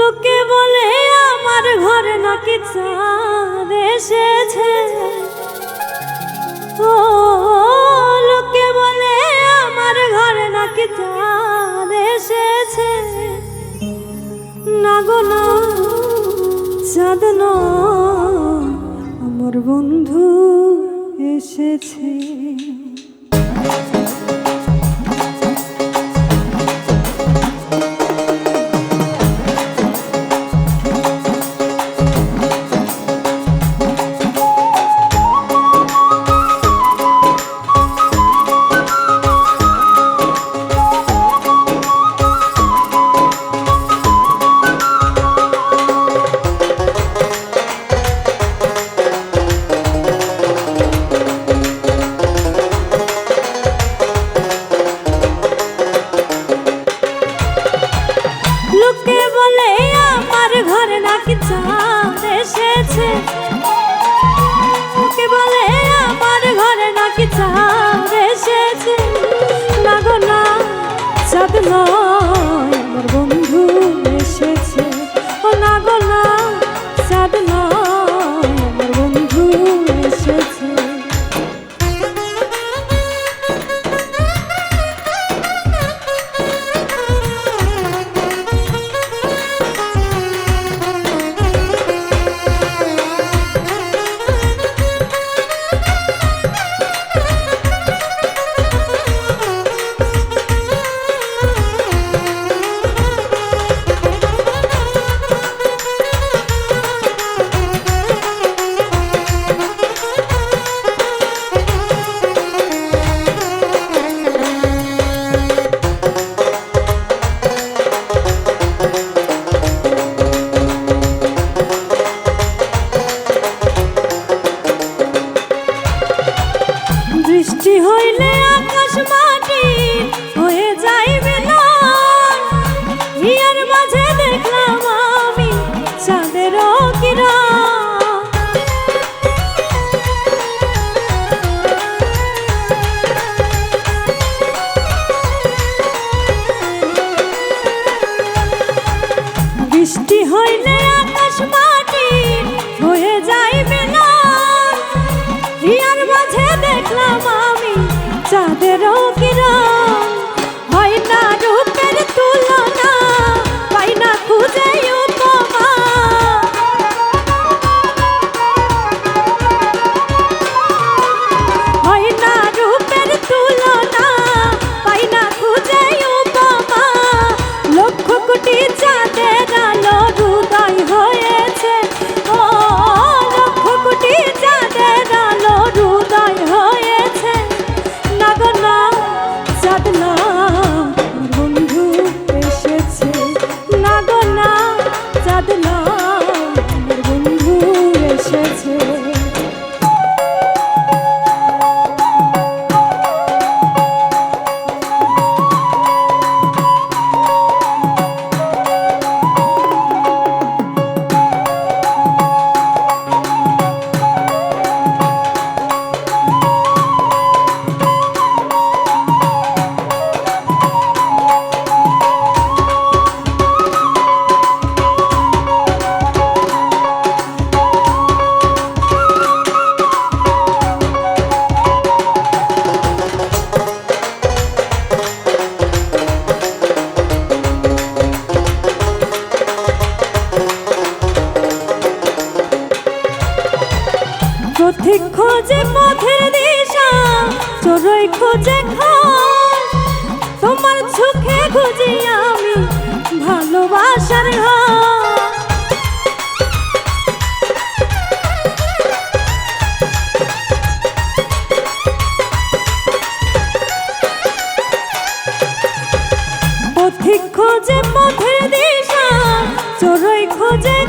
লোকে বলে, আমার ঘরে নাকি চাঁদ এসেছে। ও লোকে বলে, আমার ঘরে নাকি চাঁদ এসেছে। না গো না, চাঁদ আমার বন্ধু এসেছে। পথিক খোঁজে পথের দিশা, চোরই খোঁজে তোমার সুখে খুঁজি আমি ভালোবাসার পথিক খোঁজে পথের দিশা, চোরই খোঁজে